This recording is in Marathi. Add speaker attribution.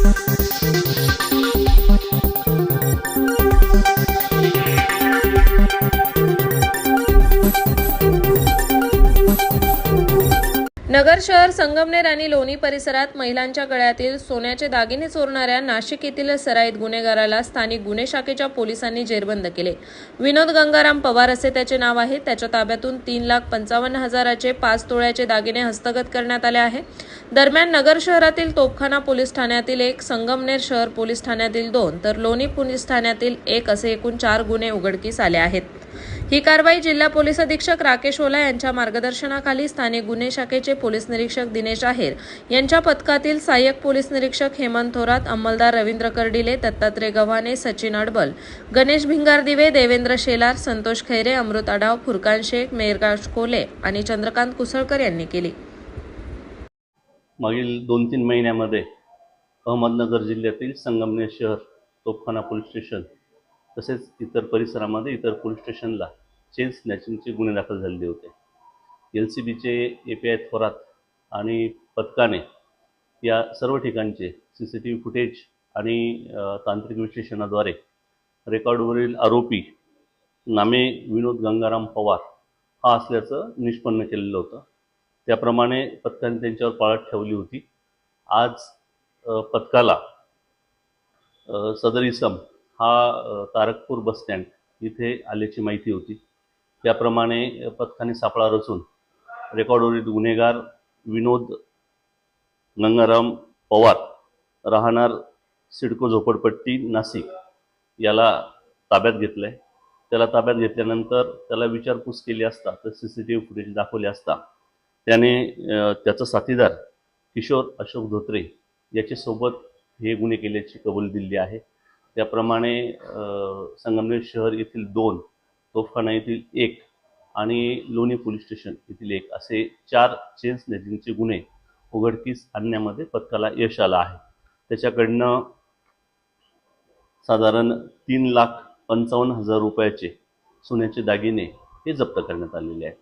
Speaker 1: Thank you. नगर शहर संगमनेर आणि लोणी परिसरात महिलांच्या गळ्यातील सोन्याचे दागिने चोरणाऱ्या नाशिक येथील सराईत गुन्हेगाराला स्थानिक गुन्हे शाखेच्या पोलिसांनी जेरबंद केले. विनोद गंगाराम पवार असे त्याचे नाव आहे. त्याच्या ताब्यातून तीन लाख पंचावन्न हजाराचे पाच तोळ्याचे दागिने हस्तगत करण्यात आले आहे. दरम्यान नगर शहरातील तोपखाना पोलीस ठाण्यातील एक संगमनेर शहर पोलीस ठाण्यातील दोन तर लोणी पोलीस ठाण्यातील एक असे एकूण चार गुन्हे उघडकीस आले आहेत. ही कारवाई जिल्हा पोलीस अधीक्षक राकेश ओला यांच्या मार्गदर्शनाखाली स्थानिक गुन्हे शाखेचे पोलीस निरीक्षक दिनेश आहेर यांच्या पथकातील सहाय्यक पोलीस निरीक्षक हेमंत थोरात अंमलदार रवींद्र कर्डिले दत्तात्रय गव्हाणे सचिन अडबल गणेश भिंगार दिवे देवेंद्र शेलार संतोष खैरे अमृत आढाव फुरकान शेख मेरगाज कोले आणि चंद्रकांत कुसळकर यांनी केली.
Speaker 2: मागील दोन तीन महिन्यामध्ये अहमदनगर जिल्ह्यातील संगमनेर शहर तोफखाना पोलीस स्टेशन तसेच इतर परिसरामध्ये इतर पोलीस स्टेशनला चेन स्नॅचिंगचे गुन्हे दाखल झालेले होते. एल सी बीचे ए पी आय थोरात आणि पथकाने या सर्व ठिकाणचे C C T V footage आणि तांत्रिक विश्लेषणाद्वारे रेकॉर्डवरील आरोपी नामे विनोद गंगाराम पवार हा असल्याचं निष्पन्न केलेलं होतं. त्याप्रमाणे पथकाने त्यांच्यावर पाळत ठेवली होती. आज पथकाला सदर इसम हा तारकपूर बसस्टँड इथे आल्याची माहिती होती. त्याप्रमाणे पथकाने सापळा रचून रेकॉर्डवरील गुन्हेगार विनोद गंगाराम पवार राहणार सिडको झोपडपट्टी नाशिक याला ताब्यात घेतलं आहे त्याला ताब्यात घेतल्यानंतर त्याला विचारपूस केली असता तर C C T V footage दाखवले असता त्याने त्याचा साथीदार किशोर अशोक धोत्रे याच्यासोबत हे गुन्हे केल्याची कबुली दिली आहे. त्याप्रमाणे संगमनेर शहर येथील दोन तोफखाना येथील एक आणि लोणी पोलीस स्टेशन येथील एक असे चार चेन स्नॅचिंगचे गुन्हे उघडकीस आणण्यामध्ये पथकाला यश आलं आहे. त्याच्याकडनं साधारण तीन लाख पंचावन्न हजार रुपयाचे सोन्याचे दागिने हे जप्त करण्यात आलेले आहेत.